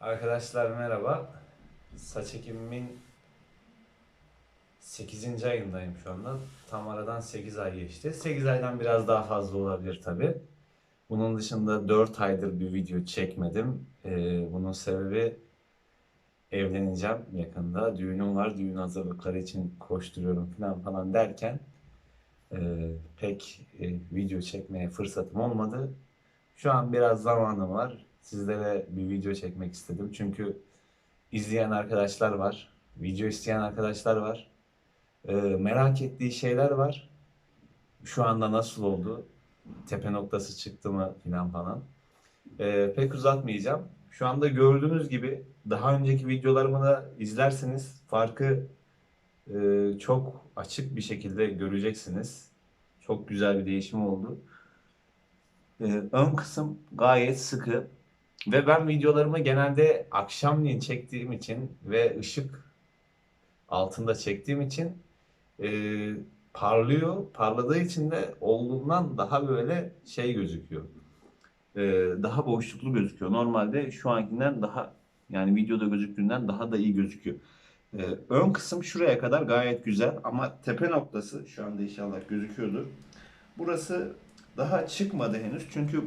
Arkadaşlar merhaba. Saç ekimimin 8. ayındayım şu anda. Tam aradan 8 ay geçti. 8 aydan biraz daha fazla olabilir tabi. Bunun dışında 4 aydır bir video çekmedim. Ee, bunun sebebi evleneceğim yakında. Düğünüm var. Düğün hazırlıkları için koşturuyorum falan falan derken e, pek e, video çekmeye fırsatım olmadı. Şu an biraz zamanım var. Sizlere bir video çekmek istedim. Çünkü izleyen arkadaşlar var. Video isteyen arkadaşlar var. Ee, merak ettiği şeyler var. Şu anda nasıl oldu? Tepe noktası çıktı mı filan falan. Ee, pek uzatmayacağım. Şu anda gördüğünüz gibi daha önceki videolarımı da izlerseniz farkı e, çok açık bir şekilde göreceksiniz. Çok güzel bir değişim oldu. Ee, ön kısım gayet sıkı ve ben videolarımı genelde akşamleyin çektiğim için ve ışık altında çektiğim için e, parlıyor. Parladığı için de olduğundan daha böyle şey gözüküyor. E, daha boşluklu gözüküyor. Normalde şu ankinden daha yani videoda gözüktüğünden daha da iyi gözüküyor. E, ön kısım şuraya kadar gayet güzel ama tepe noktası şu anda inşallah gözüküyordur. Burası daha çıkmadı henüz çünkü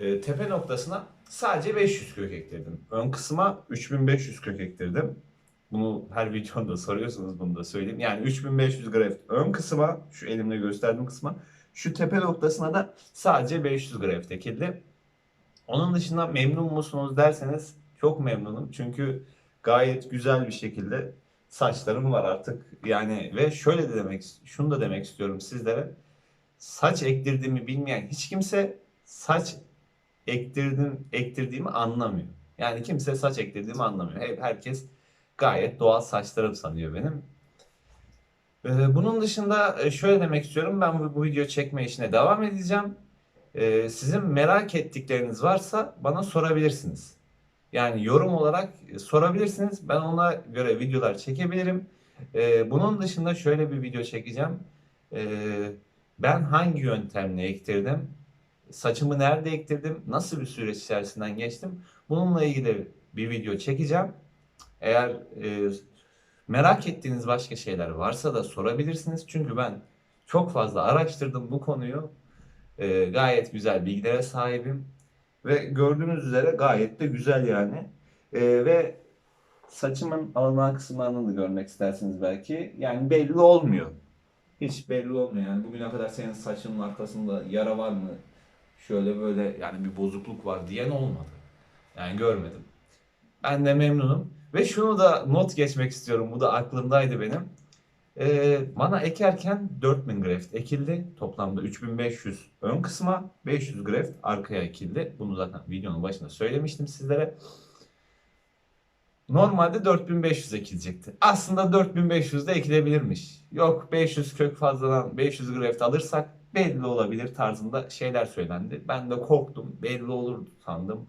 e, tepe noktasına sadece 500 kök ektirdim. Ön kısma 3500 kök ektirdim. Bunu her videomda soruyorsunuz bunu da söyleyeyim. Yani 3500 graft ön kısma şu elimle gösterdiğim kısma şu tepe noktasına da sadece 500 graft ekildi. Onun dışında memnun musunuz derseniz çok memnunum. Çünkü gayet güzel bir şekilde saçlarım var artık. Yani ve şöyle de demek şunu da demek istiyorum sizlere. Saç ektirdiğimi bilmeyen hiç kimse saç ektirdim ektirdiğimi anlamıyor. Yani kimse saç ektirdiğimi anlamıyor. Hep herkes gayet doğal saçlarım sanıyor benim. Ee, bunun dışında e, şöyle demek istiyorum. Ben bu, video çekme işine devam edeceğim. Ee, sizin merak ettikleriniz varsa bana sorabilirsiniz. Yani yorum olarak e, sorabilirsiniz. Ben ona göre videolar çekebilirim. Ee, bunun dışında şöyle bir video çekeceğim. Ben hangi yöntemle ektirdim? Saçımı nerede ektirdim? Nasıl bir süreç içerisinden geçtim? Bununla ilgili bir video çekeceğim. Eğer e, merak ettiğiniz başka şeyler varsa da sorabilirsiniz. Çünkü ben çok fazla araştırdım bu konuyu. E, gayet güzel bilgilere sahibim. Ve gördüğünüz üzere gayet de güzel yani. E, ve saçımın alınan kısımlarını da görmek istersiniz belki. Yani belli olmuyor. Hiç belli olmuyor yani. Bugüne kadar senin saçının arkasında yara var mı? Şöyle böyle yani bir bozukluk var diyen olmadı. Yani görmedim. Ben de memnunum. Ve şunu da not geçmek istiyorum. Bu da aklımdaydı benim. Ee, bana ekerken 4000 graft ekildi. Toplamda 3500 ön kısma, 500 graft arkaya ekildi. Bunu zaten videonun başında söylemiştim sizlere. Normalde 4500 ekilecekti. Aslında 4500 de ekilebilirmiş. Yok 500 kök fazladan 500 graft alırsak belli olabilir tarzında şeyler söylendi. Ben de korktum. Belli olur sandım.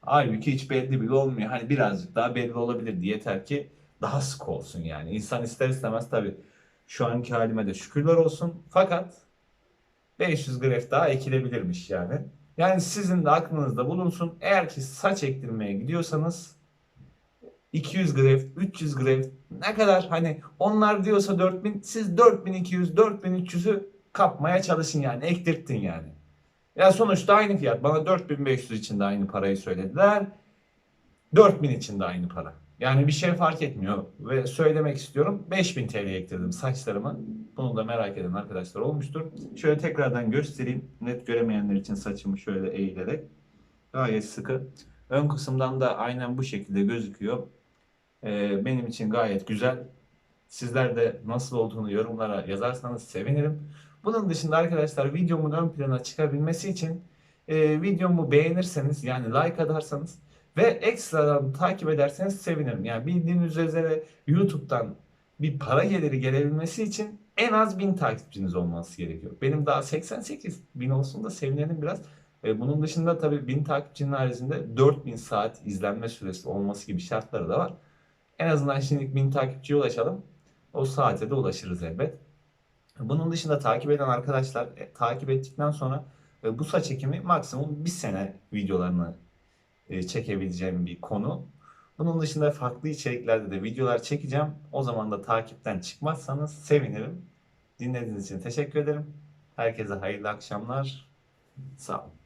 Halbuki hiç belli bile olmuyor. Hani birazcık daha belli olabilirdi. Yeter ki daha sık olsun yani. İnsan ister istemez tabii şu anki halime de şükürler olsun. Fakat 500 graft daha ekilebilirmiş yani. Yani sizin de aklınızda bulunsun. Eğer ki saç ektirmeye gidiyorsanız 200 graft, 300 graft ne kadar hani onlar diyorsa 4000 siz 4200, 4300'ü kapmaya çalışın yani ektirttin yani. Ya sonuçta aynı fiyat. Bana 4500 için de aynı parayı söylediler. 4000 için de aynı para. Yani bir şey fark etmiyor ve söylemek istiyorum. 5000 TL ektirdim saçlarımı. Bunu da merak eden arkadaşlar olmuştur. Şöyle tekrardan göstereyim. Net göremeyenler için saçımı şöyle eğilerek. Gayet sıkı. Ön kısımdan da aynen bu şekilde gözüküyor. Ee, benim için gayet güzel. Sizler de nasıl olduğunu yorumlara yazarsanız sevinirim. Bunun dışında arkadaşlar videomun ön plana çıkabilmesi için e, videomu beğenirseniz yani like atarsanız ve ekstradan takip ederseniz sevinirim. Yani bildiğiniz üzere YouTube'dan bir para geliri gelebilmesi için en az 1000 takipçiniz olması gerekiyor. Benim daha 88 bin olsun da sevinirim biraz. E, bunun dışında tabii 1000 takipçinin haricinde 4000 saat izlenme süresi olması gibi şartları da var. En azından şimdilik 1000 takipçiye ulaşalım. O saate de ulaşırız elbet. Bunun dışında takip eden arkadaşlar e, takip ettikten sonra e, bu saç ekimi maksimum bir sene videolarını e, çekebileceğim bir konu. Bunun dışında farklı içeriklerde de videolar çekeceğim. O zaman da takipten çıkmazsanız sevinirim. Dinlediğiniz için teşekkür ederim. Herkese hayırlı akşamlar. Sağ olun.